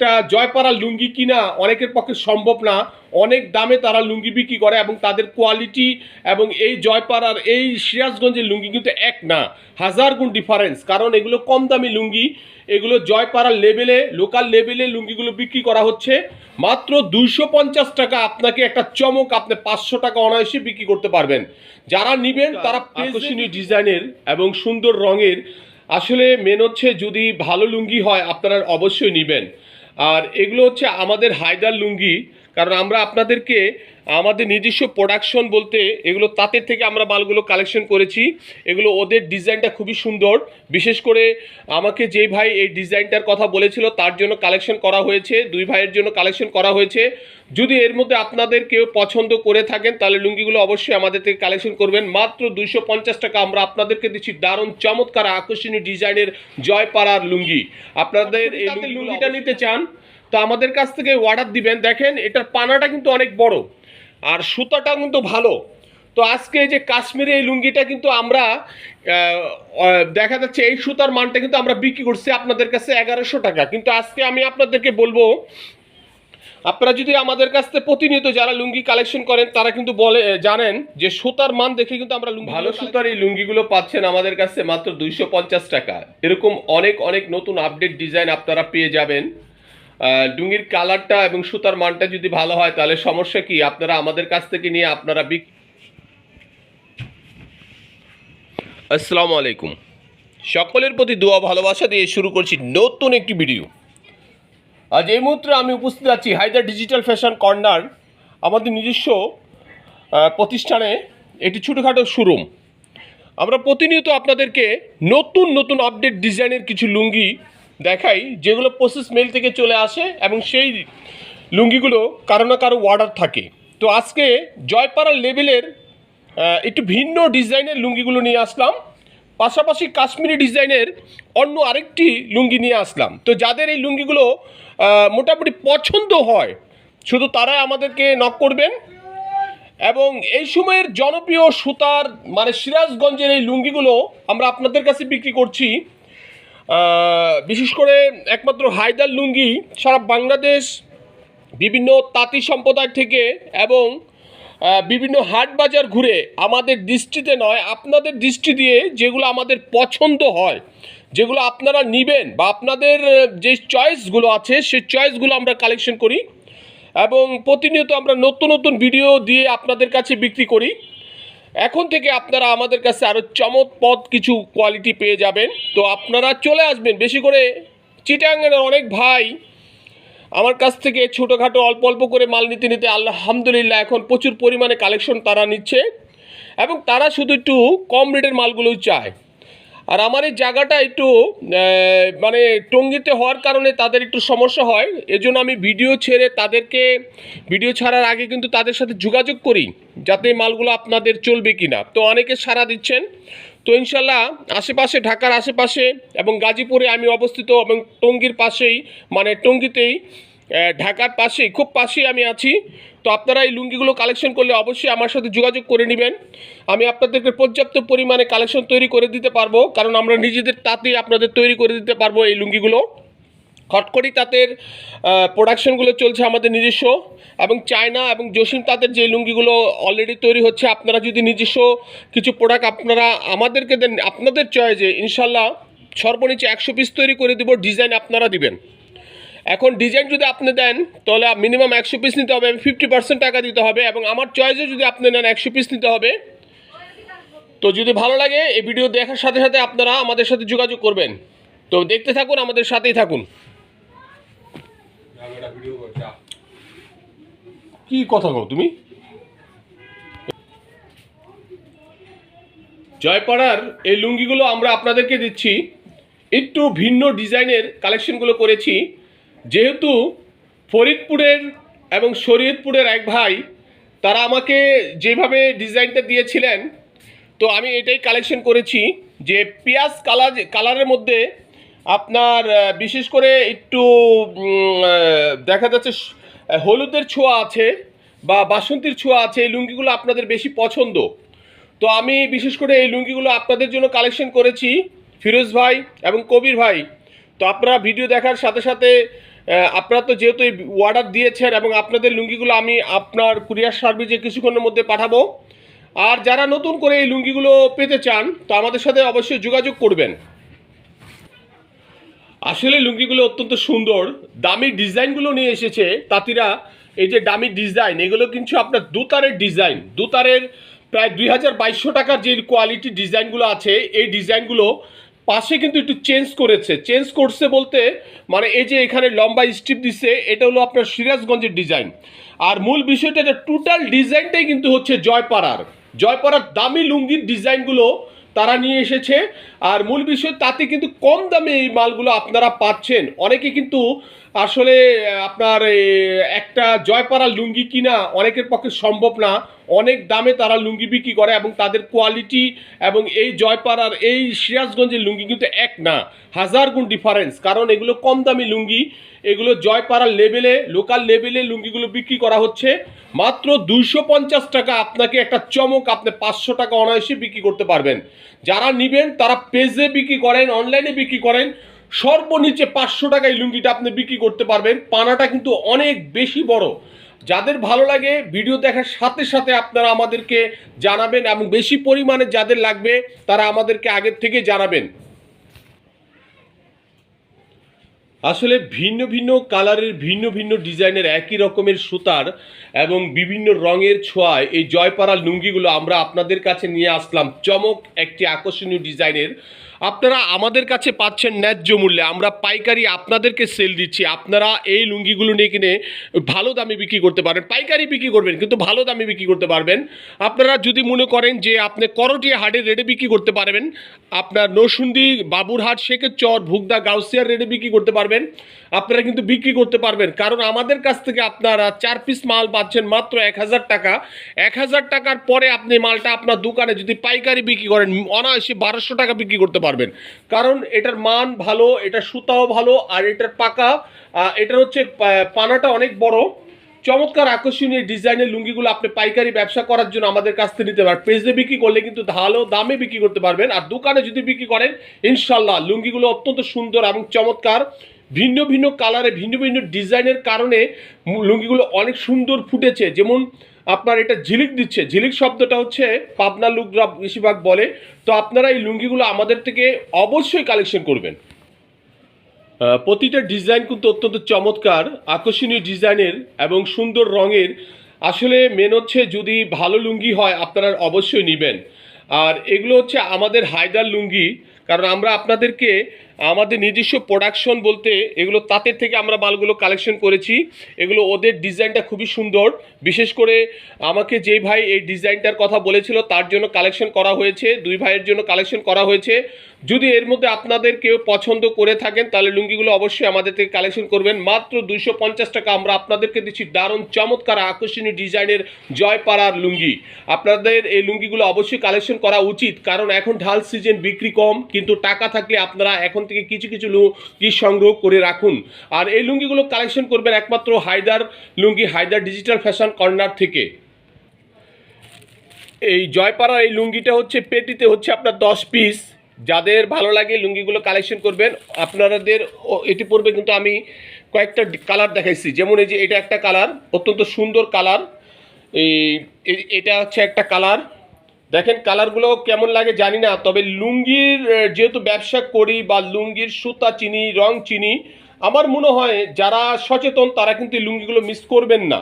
একটা জয়পাড়া লুঙ্গি কিনা অনেকের পক্ষে সম্ভব না। অনেক দামে তারা লুঙ্গি বিক্রি করে এবং তাদের কোয়ালিটি এবং এই জয়পাড়ার এই সিরাজগঞ্জের লুঙ্গি কিন্তু এক না। হাজার গুণ ডিফারেন্স কারণ এগুলো কম দামি লুঙ্গি। এগুলো জয়পাড়ার লেভেলে লোকাল লেভেলে লুঙ্গিগুলো বিক্রি করা হচ্ছে। মাত্র দুইশো পঞ্চাশ টাকা আপনাকে একটা চমক আপনি পাঁচশো টাকা অনায়াসে বিক্রি করতে পারবেন। যারা নিবেন তারা আকর্ষণীয় ডিজাইনের এবং সুন্দর রঙের। আসলে মেন হচ্ছে যদি ভালো লুঙ্গি হয় আপনারা অবশ্যই নেবেন। আর এগুলো হচ্ছে আমাদের হায়দার লুঙ্গি কারণ আমরা আপনাদেরকে আমাদের নিজস্ব প্রোডাকশন বলতে এগুলো তাঁতের থেকে আমরা মালগুলো কালেকশন করেছি। এগুলো ওদের ডিজাইনটা খুবই সুন্দর। বিশেষ করে আমাকে যে ভাই এই ডিজাইনটার কথা বলেছিল তার জন্য কালেকশন করা হয়েছে দুই ভাইয়ের জন্য কালেকশন করা হয়েছে। যদি এর মধ্যে আপনাদের কেউ পছন্দ করে থাকেন তাহলে লুঙ্গিগুলো অবশ্যই আমাদের থেকে কালেকশন করবেন। মাত্র দুইশো পঞ্চাশ টাকা আমরা আপনাদেরকে দিচ্ছি দারুণ চমৎকার আকর্ষণীয় ডিজাইনের জয়পাড়ার লুঙ্গি। আপনাদের এই লুঙ্গিটা নিতে চান? তো আমাদের কাছ থেকে অর্ডার দিবেন। দেখেন এটার পানাটা কিন্তু অনেক বড় আর সুতাটা কিন্তু ভালো। তো আজকে এই যে কাশ্মীরে এই লুঙ্গিটা কিন্তু আমরা দেখা যাচ্ছে এই সুতার মানটা কিন্তু আমরা বিক্রি করছি আপনাদের কাছে এগারোশো টাকা। কিন্তু আজকে আমি আপনাদেরকে বলব আপনারা যদি আমাদের কাছ থেকে প্রতিনিয়ত যারা লুঙ্গি কালেকশন করেন তারা কিন্তু বলে জানেন যে সুতার মান দেখে কিন্তু আমরা ভালো সুতার এই লুঙ্গিগুলো পাচ্ছেন আমাদের কাছে মাত্র দুইশো পঞ্চাশ টাকা। এরকম অনেক অনেক নতুন আপডেট ডিজাইন আপনারা পেয়ে যাবেন। লুঙ্গির কালারটা এবং সুতার মানটা যদি ভালো হয়, তাহলে সমস্যা কি? আপনারা আমাদের কাছ থেকে নিয়ে আপনারা বিক আসসালামু আলাইকুম। সকলের প্রতি দোয়া, ভালোবাসা দিয়ে শুরু করছি নতুন একটি ভিডিও। আজ এই মুহূর্তে আমি উপস্থিত আছি হায়দার ডিজিটাল ফ্যাশন কর্নার, আমাদের নিজস্ব প্রতিষ্ঠানে একটি ছোটোখাটো শোরুম আমরা প্রতিনিয়ত আপনাদেরকে নতুন নতুন আপডেট ডিজাইনের কিছু লুঙ্গি দেখাই যেগুলো প্রসেস মেল থেকে চলে আসে এবং সেই লুঙ্গিগুলো কারও না কারও অর্ডার থাকে। তো আজকে জয়পাড়া লেভেলের একটু ভিন্ন ডিজাইনের লুঙ্গিগুলো নিয়ে আসলাম। পাশাপাশি কাশ্মীরি ডিজাইনের অন্য আরেকটি লুঙ্গি নিয়ে আসলাম। তো যাদের এই লুঙ্গিগুলো মোটামুটি পছন্দ হয়, শুধু তারাই আমাদেরকে নক করবেন। এবং এই সময়ের জনপ্রিয় সুতার মানে সিরাজগঞ্জের এই লুঙ্গিগুলো আমরা আপনাদের কাছে বিক্রি করছি। বিশেষ করে একমাত্র হায়দার লুঙ্গি সারা বাংলাদেশ, বিভিন্ন তাঁতি সম্প্রদায় থেকে এবং বিভিন্ন হাট বাজার ঘুরে আমাদের দৃষ্টিতে নয়, আপনাদের দৃষ্টি দিয়ে যেগুলো আমাদের পছন্দ হয়, যেগুলো আপনারা নেবেন বা আপনাদের যে চয়েসগুলো আছে সেই চয়েসগুলো আমরা কালেকশন করি এবং প্রতিনিয়ত আমরা নতুন নতুন ভিডিও দিয়ে আপনাদের কাছে বিক্রি করি। এখন থেকে আপনারা আমাদের কাছে আরও চমৎপদ কিছু কোয়ালিটি পেয়ে যাবেন। তো আপনারা চলে আসবেন, বেশি করে চিটাঙ্গের অনেক ভাই আমার কাছ থেকে ছোটোখাটো অল্প অল্প করে মাল নিতে নিতে আলহামদুলিল্লাহ এখন প্রচুর পরিমাণে কালেকশন তারা নিচ্ছে এবং তারা শুধু একটু কম রেটের মালগুলোই চায়। আর আমার এই জায়গাটা একটু মানে টঙ্গিতে হওয়ার কারণে তাদের একটু সমস্যা হয়। এজন্য আমি ভিডিও ছেড়ে তাদেরকে, ভিডিও ছাড়ার আগে কিন্তু তাদের সাথে যোগাযোগ করি, যাতে মালগুলো আপনাদের চলবে কি না তো অনেকে সাড়া দিচ্ছেন। তো ইনশাল্লাহ আশেপাশে, ঢাকার আশেপাশে এবং গাজীপুরে আমি অবস্থিত এবং টঙ্গির পাশেই মানে টঙ্গীতেই ঢাকার পাশেই, খুব পাশেই আমি আছি। তো আপনারা এই লুঙ্গিগুলো কালেকশন করলে অবশ্যই আমার সাথে যোগাযোগ করে নেবেন। আমি আপনাদেরকে পর্যাপ্ত পরিমাণে কালেকশন তৈরি করে দিতে পারব, কারণ আমরা নিজেদের তাতেই আপনাদের তৈরি করে দিতে পারব এই লুঙ্গিগুলো। খটখটি তাঁতের প্রোডাকশনগুলো চলছে আমাদের নিজস্ব, এবং চায়না এবং জসিম তাঁতের যে লুঙ্গিগুলো অলরেডি তৈরি হচ্ছে, আপনারা যদি নিজস্ব কিছু প্রোডাক্ট আপনারা আমাদেরকে দেন, আপনাদের চয়েসে ইনশাল্লাহ সর্বনিচে একশো পিস তৈরি করে দেবো ডিজাইন আপনারা দিবেন। এখন ডিজাইন যদি আপনি দেন, তাহলে মিনিমাম একশো পিস নিতে হবে ফিফটি পার্সেন্ট টাকা দিতে হবে এবং আমার চয়েসে যদি আপনি নেন একশো পিস নিতে হবে। তো যদি ভালো লাগে, এই ভিডিও দেখার সাথে সাথে আপনারা আমাদের সাথে যোগাযোগ করবেন। তো দেখতে থাকুন, আমাদের সাথেই থাকুন। কি কথা কও তুমি? জয়পাড়ার এই লুঙ্গিগুলো আমরা আপনাদেরকে দিচ্ছি। একটু ভিন্ন ডিজাইনের কালেকশনগুলো করেছি। যেহেতু ফরিদপুরের এবং শরীয়তপুরের এক ভাই, তারা আমাকে যেভাবে ডিজাইনটা দিয়েছিলেন, তো আমি এটাই কালেকশন করেছি যে পেঁয়াজ কালার কালারের মধ্যে আপনার বিশেষ করে একটু দেখা যাচ্ছে হলুদের ছোঁয়া আছে বা বাসন্তীর ছোঁয়া আছে, এই লুঙ্গিগুলো আপনাদের বেশি পছন্দ। তো আমি বিশেষ করে এই লুঙ্গিগুলো আপনাদের জন্য কালেকশন করেছি ফিরোজ ভাই এবং কবির ভাই। তো আপনারা ভিডিও দেখার সাথে সাথে আপনারা তো যেহেতু এই অর্ডার দিয়েছেন এবং আপনাদের লুঙ্গিগুলো আমি আপনার কুরিয়ার সার্ভিসে কিছুক্ষণের মধ্যে পাঠাবো। আর যারা নতুন করে এই লুঙ্গিগুলো পেতে চান, তো আমাদের সাথে অবশ্যই যোগাযোগ করবেন। আসলে লুঙ্গিগুলো অত্যন্ত সুন্দর, দামি ডিজাইনগুলো নিয়ে এসেছে তাঁতিরা। এই যে দামি ডিজাইন, এগুলো কিন্তু আপনার দুতারের ডিজাইন। দুতারের প্রায় দুই হাজার বাইশশো টাকার যে কোয়ালিটি ডিজাইনগুলো আছে, এই ডিজাইনগুলো পাশে কিন্তু একটু চেঞ্জ করেছে। চেঞ্জ করছে বলতে মানে এই যে এখানে লম্বা স্ট্রিপ দিচ্ছে এটা হলো আপনার সিরাজগঞ্জের ডিজাইন আর মূল বিষয়টা যে টোটাল ডিজাইনটাই কিন্তু হচ্ছে জয়পাড়ার। জয়পাড়ার দামি লুঙ্গির ডিজাইনগুলো তারা নিয়ে এসেছে। আর মূল বিষয় তাতে কিন্তু কম দামে এই মালগুলো আপনারা পাচ্ছেন। অনেকে কিন্তু আসলে আপনার একটা জয়পাড়ার লুঙ্গি কিনা অনেকের পক্ষে সম্ভব না। অনেক দামে তারা লুঙ্গি বিক্রি করে এবং তাদের কোয়ালিটি এবং এই জয়পাড়ার এই সিরাজগঞ্জের লুঙ্গি কিন্তু এক না, হাজার গুণ ডিফারেন্স কারণ এগুলো কম দামি লুঙ্গি, এগুলো জয়পাড়ার লেভেলে লোকাল লেভেলে লুঙ্গিগুলো বিক্রি করা হচ্ছে। মাত্র দুইশো পঞ্চাশ টাকা আপনাকে একটা চমক আপনি পাঁচশো টাকা অনায়াসে বিক্রি করতে পারবেন। যারা নিবেন, তারা পেজে বিক্রি করেন অনলাইনে বিক্রি করেন, সর্বনিচে পাঁচশো টাকায় লুঙ্গিটা আপনি বিক্রি করতে পারবেন। পানাটা কিন্তু অনেক বেশি বড়। যাদের ভালো লাগে ভিডিও দেখার সাথে সাথে আপনারা আমাদেরকে জানাবেন এবং বেশি পরিমাণে যাদের লাগবে তারা আমাদেরকে আগের থেকে জানাবেন। আসলে ভিন্ন ভিন্ন কালারের, ভিন্ন ভিন্ন ডিজাইনের একই রকমের সুতার এবং বিভিন্ন রঙের ছোঁয়ায় এই জয়পাড়া লুঙ্গিগুলো আমরা আপনাদের কাছে নিয়ে আসলাম। চমক একটি আকর্ষণীয় ডিজাইনের। আপনারা আমাদের কাছে পাচ্ছেন ন্যায্য মূল্যে। আমরা পাইকারি আপনাদেরকে সেল দিচ্ছি। আপনারা এই লুঙ্গিগুলো নিয়ে কিনে ভালো দামে বিক্রি করতে পারেন পাইকারি বিক্রি করবেন, কিন্তু ভালো দামে বিক্রি করতে পারবেন। আপনারা যদি মনে করেন যে আপনি করটিয়া হাটে রেটে বিক্রি করতে পারবেন, আপনার নসুন্দি বাবুরহাট শেখের চর ভুগদা, গাউসিয়ার রেটে বিক্রি করতে পারবেন। আপনারা কিন্তু বিক্রি করতে পারবেন। কারণ আমাদের কাছ থেকে আপনারা চার পিস মাল পাচ্ছেন মাত্র এক হাজার টাকা। এক হাজার টাকার পরে আপনি মালটা আপনার দোকানে যদি পাইকারি বিক্রি করেন, অনায়াসে বারোশো টাকা বিক্রি করতে পারবেন। কারণ এটার মান ভালো এটা সুতাও ভালো, আর এটার পাকা এটার হচ্ছে পানাটা অনেক বড়। চমৎকার আকর্ষণীয় ডিজাইনের লুঙ্গিগুলো আপনি পাইকারি ব্যবসা করার জন্য আমাদের কাছ থেকে নিতে পারেন পেজে বিক্রি করলে কিন্তু ভালো দামে বিক্রি করতে পারবেন। আর দোকানে যদি বিক্রি করেন ইনশাল্লাহ লুঙ্গিগুলো অত্যন্ত সুন্দর এবং চমৎকার। ভিন্ন ভিন্ন কালারে, ভিন্ন ভিন্ন ডিজাইনের কারণে লুঙ্গিগুলো অনেক সুন্দর ফুটেছে। যেমন আপনার এটা ঝিলিক দিচ্ছে। ঝিলিক শব্দটা হচ্ছে পাবনা লুকরা বেশিরভাগ বলে। তো আপনারা এই লুঙ্গিগুলো আমাদের থেকে অবশ্যই কালেকশন করবেন। প্রতিটা ডিজাইন কিন্তু অত্যন্ত চমৎকার, আকর্ষণীয় ডিজাইনের এবং সুন্দর রঙের। আসলে মেন হচ্ছে যদি ভালো লুঙ্গি হয়, আপনারা অবশ্যই নেবেন। আর এগুলো হচ্ছে আমাদের হায়দার লুঙ্গি, কারণ আমরা আপনাদেরকে আমাদের নিজস্ব প্রোডাকশন বলতে এগুলো তাঁতের থেকে আমরা মালগুলো কালেকশন করেছি। এগুলো ওদের ডিজাইনটা খুবই সুন্দর। বিশেষ করে আমাকে যে ভাই এই ডিজাইনটার কথা বলেছিল, তার জন্য কালেকশন করা হয়েছে, দুই ভাইয়ের জন্য কালেকশন করা হয়েছে। যদি এর মধ্যে আপনাদের কেউ পছন্দ করে থাকেন, তাহলে লুঙ্গিগুলো অবশ্যই আমাদের থেকে কালেকশন করবেন। মাত্র দুইশো পঞ্চাশ টাকা আমরা আপনাদেরকে দিচ্ছি দারুণ চমৎকার আকর্ষণীয় ডিজাইনের জয়পাড়ার লুঙ্গি। আপনাদের এই লুঙ্গিগুলো অবশ্যই কালেকশন করা উচিত, কারণ এখন ঢাল সিজন বিক্রি কম, কিন্তু টাকা থাকলে আপনারা এখন থেকে কিছু কিছু লুঙ্গি সংগ্রহ করে রাখুন। আর এই লুঙ্গিগুলো কালেকশন করবেন একমাত্র Haidar lungi, Haidar digital fashion corner থেকে। এই জয়পাড়ার এই লুঙ্গিটা হচ্ছে, পেটিতে হচ্ছে আপনার দশ পিস যাদের ভালো লাগে লুঙ্গিগুলো কালেকশন করবেন আপনাদের এটি পড়বে কিন্তু আমি কয়েকটা কালার দেখাইছি। যেমন এই যে এটা একটা কালার অত্যন্ত সুন্দর কালার এই এটা হচ্ছে একটা কালার দেখেন কালারগুলো কেমন লাগে জানি না, তবে লুঙ্গির যেহেতু ব্যবসা করি বা লুঙ্গির সুতা চিনি, রং চিনি, আমার মনে হয় যারা সচেতন তারা কিন্তু এই লুঙ্গিগুলো মিস করবেন না।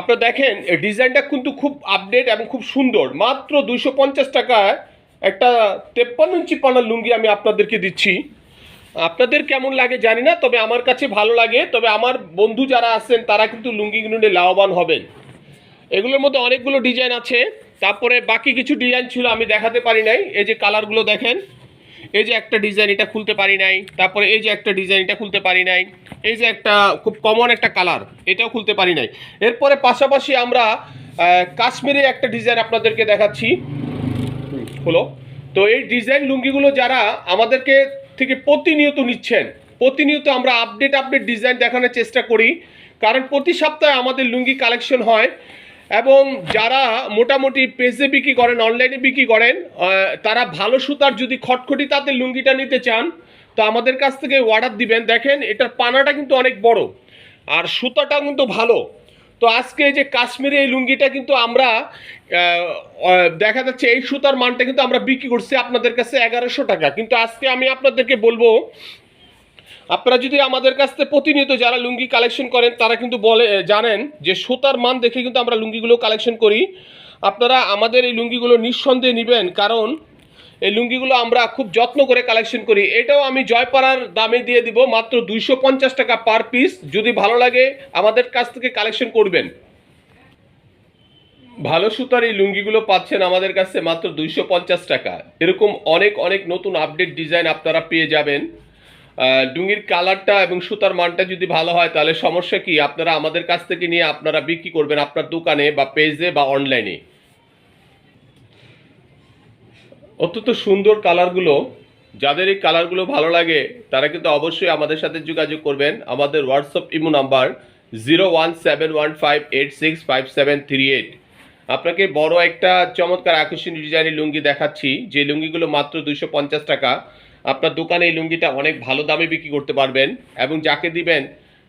আপনারা দেখেন ডিজাইনটা কিন্তু খুব আপডেট এবং খুব সুন্দর। মাত্র দুইশো পঞ্চাশ টাকায় একটা তেপ্পান্ন ইঞ্চি পানার লুঙ্গি আমি আপনাদেরকে দিচ্ছি। আপনাদের কেমন লাগে জানি না, তবে আমার কাছে ভালো লাগে। তবে আমার বন্ধু যারা আছেন, তারা কিন্তু লুঙ্গিগুলো নিয়ে লাভবান হবেন। এগুলোর মধ্যে অনেকগুলো ডিজাইন আছে। তারপরে বাকি কিছু ডিজাইন ছিল আমি দেখাতে পারি নাই। এই যে কালারগুলো দেখেন, এই যে একটা ডিজাইন এটা খুলতে পারি নাই, তারপরে এই যে একটা ডিজাইন এটা খুলতে পারি নাই, এই যে একটা খুব কমন একটা কালার এটাও খুলতে পারি নাই। এরপরে পাশাপাশি আমরা কাশ্মীরি একটা ডিজাইন আপনাদেরকে দেখাচ্ছি। হলো? তো এই ডিজাইন লুঙ্গিগুলো যারা আমাদেরকে থেকে প্রতিনিয়ত নিচ্ছেন, প্রতিনিয়ত আমরা আপডেট আপডেট ডিজাইন দেখানোর চেষ্টা করি। কারণ প্রতি সপ্তাহে আমাদের লুঙ্গি কালেকশন হয়। এবং যারা মোটামুটি পেজে বিক্রি করেন অনলাইনে বিক্রি করেন তারা ভালো সুতার যদি খটখটি তাতে লুঙ্গিটা নিতে চান, তো আমাদের কাছ থেকে অর্ডার দিবেন। দেখেন, এটার পানাটা কিন্তু অনেক বড়, আর সুতাটা কিন্তু ভালো। তো আজকে যে কাশ্মীরে এই লুঙ্গিটা কিন্তু আমরা দেখা যাচ্ছে এই সুতার মানটা কিন্তু আমরা বিক্রি করছি আপনাদের কাছে এগারোশো টাকা। কিন্তু আজকে আমি আপনাদেরকে বলব আপনারা যদি আমাদের কাছ থেকে প্রতিনিয়ত যারা লুঙ্গি কালেকশন করেন, তারা কিন্তু বলে জানেন যে সুতার মান দেখে কিন্তু আমরা লুঙ্গিগুলো কালেকশন করি। আপনারা আমাদের এই লুঙ্গিগুলো নিঃসন্দেহে নেবেন, কারণ এই লুঙ্গিগুলো আমরা খুব যত্ন করে কালেকশন করি। এটাও আমি জয়পাড়ার দামে দিয়ে দিব মাত্র দুইশো পঞ্চাশ টাকা পার পিস যদি ভালো লাগে, আমাদের কাছ থেকে কালেকশন করবেন। ভালো সুতার এই লুঙ্গিগুলো পাচ্ছেন আমাদের কাছে মাত্র দুইশো পঞ্চাশ টাকা। এরকম অনেক অনেক নতুন আপডেট ডিজাইন আপনারা পেয়ে যাবেন। লুঙ্গির কালারটা এবং সুতার মানটা যদি ভালো হয়, তাহলে সমস্যা কি? আপনারা আমাদের কাছ থেকে নিয়ে আপনারা বিক্রি করবেন আপনার দোকানে বা পেজে বা অনলাইনে। অত্যন্ত সুন্দর কালারগুলো। যাদের এই কালারগুলো ভালো লাগে, তারা কিন্তু অবশ্যই আমাদের সাথে যোগাযোগ করবেন। আমাদের WhatsApp imo number zero one seven one five eight six five seven three eight আপনাকে বড় একটা চমৎকার আকর্ষণীয় ডিজাইনের লুঙ্গি দেখাচ্ছি। যে লুঙ্গিগুলো মাত্র দুশো পঞ্চাশ টাকা। আপনার দোকানে এই লুঙ্গিটা অনেক ভালো দামে বিক্রি করতে পারবেন এবং যাকে দিবেন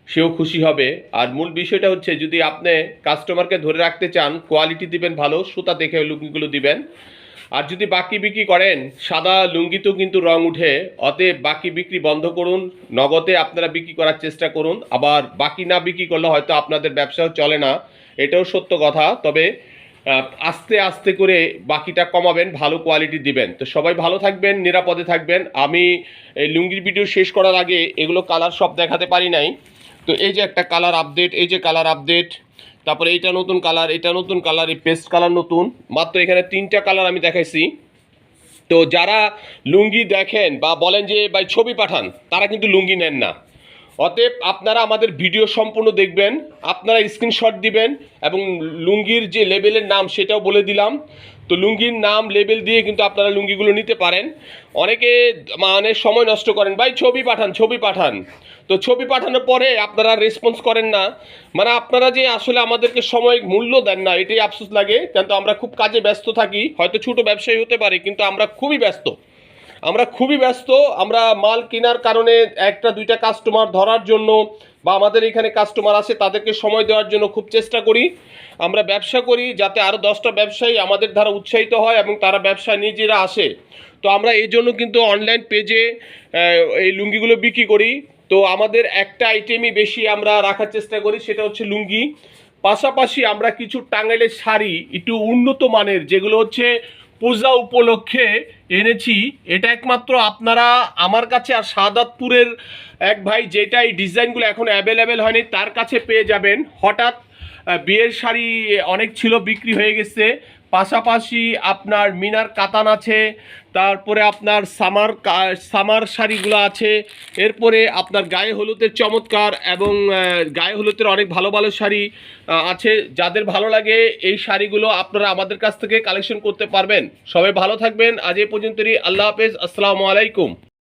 সেও খুশি হবে। আর মূল বিষয়টা হচ্ছে যদি আপনি কাস্টমারকে ধরে রাখতে চান কোয়ালিটি দিবেন ভালো, সুতা দেখে লুঙ্গিগুলো দিবেন। আর যদি বাকি বিক্রি করেন, সাদা লুঙ্গিতেও কিন্তু রং উঠে, অতএব বাকি বিক্রি বন্ধ করুন, নগদে আপনারা বিক্রি করার চেষ্টা করুন। আবার বাকি না বিক্রি করলে হয়তো আপনাদের ব্যবসাও চলে না, এটাও সত্য কথা। তবে আস্তে আস্তে করে বাকিটা কমাবেন, ভালো কোয়ালিটি দিবেন। তো সবাই ভালো থাকবেন, নিরাপদে থাকবেন। আমি এই লুঙ্গির ভিডিও শেষ করার আগে এগুলো কালার সব দেখাতে পারি নাই। তো এই যে একটা কালার আপডেট এই যে কালার আপডেট তারপরে এইটা নতুন কালার এটা নতুন কালার এই পেস্ট কালার নতুন। মাত্র এখানে তিনটা কালার আমি দেখাইছি। তো যারা লুঙ্গি দেখেন বা বলেন যে, ভাই, ছবি পাঠান, তারা কিন্তু লুঙ্গি নেন না। অতএব আপনারা আমাদের ভিডিও সম্পূর্ণ দেখবেন, আপনারা স্ক্রিনশট দিবেন এবং লুঙ্গির যে লেবেলের নাম সেটাও বলে দিলাম। তো লুঙ্গির নাম লেবেল দিয়ে কিন্তু আপনারা লুঙ্গিগুলো নিতে পারেন। অনেকে মানে সময় নষ্ট করেন, ভাই, ছবি পাঠান ছবি পাঠান। তো ছবি পাঠানোর পরে আপনারা রেসপন্স করেন না। মানে আপনারা যে আসলে আমাদেরকে সময় মূল্য দেন না, এটাই আফসোস লাগে। কিন্তু আমরা খুব কাজে ব্যস্ত থাকি, হয়তো ছোটো ব্যবসায়ী হতে পারে, কিন্তু আমরা খুবই ব্যস্ত। আমরা খুবই ব্যস্ত, আমরা মাল কেনার কারণে একটা, দুইটা কাস্টমার ধরার জন্য বা আমাদের এখানে কাস্টমার আছে তাদেরকে সময় দেওয়ার জন্য খুব চেষ্টা করি। আমরা ব্যবসা করি যাতে আরও দশটা ব্যবসায়ী আমাদের দ্বারা উৎসাহিত হয় এবং তারা ব্যবসা নিজেরা আসে। তো আমরা এই জন্য কিন্তু অনলাইন পেজে এই লুঙ্গিগুলো বিক্রি করি। তো আমাদের একটা আইটেমই বেশি আমরা রাখার চেষ্টা করি, সেটা হচ্ছে লুঙ্গি। পাশাপাশি আমরা কিছু টাঙ্গাইলের শাড়ি, একটু উন্নত মানের, যেগুলো হচ্ছে পূজা উপলক্ষে এনেছি, এটা একমাত্র আপনারা আমার কাছে আর সাদাতপুরের এক ভাই যেটা এই ডিজাইনগুলো এখন অ্যাভেলেবেল হয়নি, তার কাছে পেয়ে যাবেন। হঠাৎ বিয়ের শাড়ি অনেক ছিল, বিক্রি হয়ে গেছে। পাশাপাশি আপনার মিনার কাতান আছে, তারপরে আপনার সামার সামার শাড়িগুলো আছে, এরপরে আপনার গায়ে হলুদের চমৎকার এবং গায়ে হলুদের অনেক ভালো ভালো শাড়ি আছে। যাদের ভালো লাগে, এই শাড়িগুলো আপনারা আমাদের কাছ থেকে কালেকশন করতে পারবেন। সবাই ভালো থাকবেন। আজ এই পর্যন্তই। আল্লাহ হাফেজ। আসসালামু আলাইকুম।